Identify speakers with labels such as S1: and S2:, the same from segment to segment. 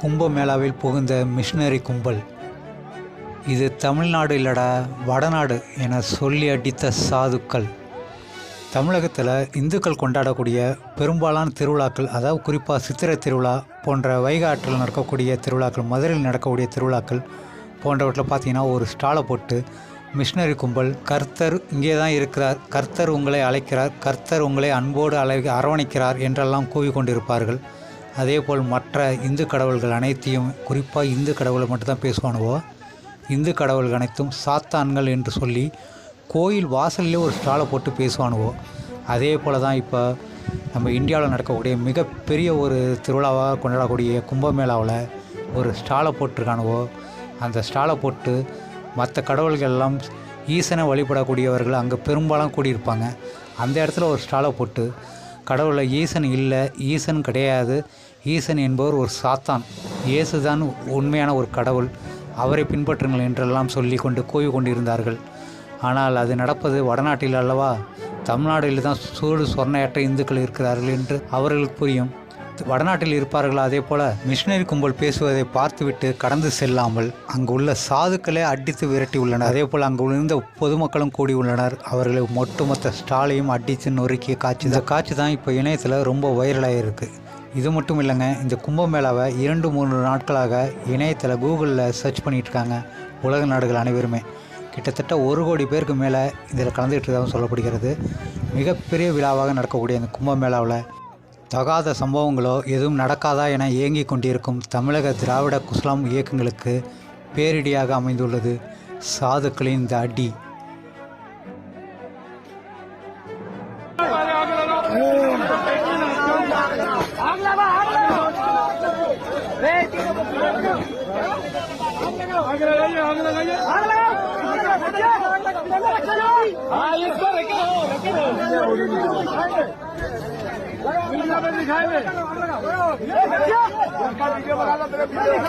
S1: கும்பமேளாவில் புகுந்த மிஷினரி கும்பல். இது தமிழ்நாடு இல்லடா வடநாடு என சொல்லி அடித்த சாதுக்கள். தமிழகத்தில் இந்துக்கள் கொண்டாடக்கூடிய பெரும்பாலான திருவிழாக்கள் அதாவது குறிப்பாக சித்திரை திருவிழா போன்ற வைகாற்றில் நடக்கக்கூடிய திருவிழாக்கள் மதுரையில் நடக்கக்கூடிய திருவிழாக்கள் போன்றவற்றில் பார்த்தீங்கன்னா ஒரு ஸ்டாலை போட்டு மிஷினரி கும்பல் கர்த்தர் இங்கே தான் இருக்கிறார் கர்த்தர் உங்களை அழைக்கிறார் கர்த்தர் உங்களை அன்போடு அழை அரவணைக்கிறார் என்றெல்லாம் கூவிக்கொண்டிருப்பார்கள். அதேபோல் மற்ற இந்து கடவுள்கள் அனைத்தையும் குறிப்பாக இந்து கடவுளை மட்டும்தான் பேசுவானுவோ? இந்து கடவுள்கள் அனைத்தும் சாத்தான்கள் என்று சொல்லி கோயில் வாசல்லே ஒரு ஸ்டாலை போட்டு பேசுவானுவோ? அதே போல் தான் இப்போ நம்ம இந்தியாவில் நடக்கக்கூடிய மிகப்பெரிய ஒரு திருவிழாவாக கொண்டாடக்கூடிய கும்பமேளாவில் ஒரு ஸ்டாலை போட்டிருக்கானுவோ? அந்த ஸ்டாலை போட்டு மற்ற கடவுள்கள் எல்லாம் ஈசனை வழிபடக்கூடியவர்கள் அங்கே பெரும்பாலும் கூடியிருப்பாங்க. அந்த இடத்துல ஒரு ஸ்டாலை போட்டு கடவுளை ஈசன் இல்லை ஈசன் கிடையாது ஈசன் என்பவர் ஒரு சாத்தான். இயேசுதான் உண்மையான ஒரு கடவுள். அவரை பின்பற்றுங்கள் என்றெல்லாம் சொல்லி கொண்டு கூவி கொண்டிருந்தார்கள். ஆனால் அது நடப்பது வடநாட்டில் அல்லவா? தமிழ்நாட்டில் தான் சூடு சொர்ணையற்ற இந்துக்கள் இருக்கிறார்கள் என்று அவர்களுக்கு புரியும். வடநாட்டில் இருப்பார்களா? அதே போல மிஷினரி கும்பல் பேசுவதை பார்த்துவிட்டு கடந்து செல்லாமல் அங்குள்ள சாதுக்களை அடித்து விரட்டி உள்ளனர். அதே போல் அங்கு இருந்த பொதுமக்களும் கூடி உள்ளனர். அவர்களை ஒட்டுமொத்த ஸ்டாலையும் அடித்து நொறுக்கிய காட்சி இந்த காட்சி தான் இப்போ இணையத்தில் ரொம்ப வைரலாக இருக்குது இது மட்டும் இல்லைங்க இந்த கும்பமேளாவை இரண்டு மூன்று நாட்களாக இணையத்தில் கூகுளில் சர்ச் பண்ணிட்டு இருக்காங்க உலக நாடுகள் அனைவருமே. கிட்டத்தட்ட ஒரு கோடி பேருக்கு மேலே இதில் கலந்துக்கிட்டு சொல்லப்படுகிறது. மிகப்பெரிய விழாவாக நடக்கக்கூடிய இந்த கும்பமேளாவில் தகாத சம்பவங்களோ எதுவும் நடக்காதா என ஏங்கிக் கொண்டிருக்கும் தமிழக திராவிட குஸ்லாம் இயக்கங்களுக்கு பேரிடியாக அமைந்துள்ளது. சாதுக்களின் இந்த அடி.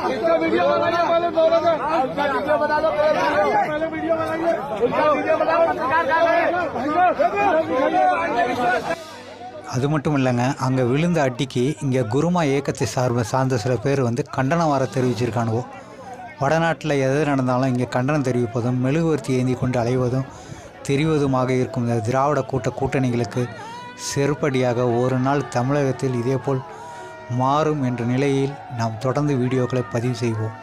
S2: इसका वीडियो बनाइए पहले दौरा में उसका वीडियो बना लो पहले वीडियो बनाइए उसका वीडियो बनाओ पत्रकार
S1: அது மட்டும் இல்லைங்க அங்கே விழுந்த அடிக்கு இங்கே குருமா இயக்கத்தை சார்ப சார்ந்த சில பேர் வந்து கண்டனம் வர தெரிவிச்சிருக்கானுவோ வடநாட்டில் எது நடந்தாலும் இங்கே கண்டனம் தெரிவிப்பதும் மெழுகுவர்த்தி ஏந்தி கொண்டு அலைவதும் தெரிவதுமாக இருக்கும் இந்த திராவிட கூட்ட கூட்டணிகளுக்கு செருப்படியாக ஒரு நாள் தமிழகத்தில் இதேபோல் மாறும் என்ற நிலையில் நாம் தொடர்ந்து வீடியோக்களை பதிவு செய்வோம்.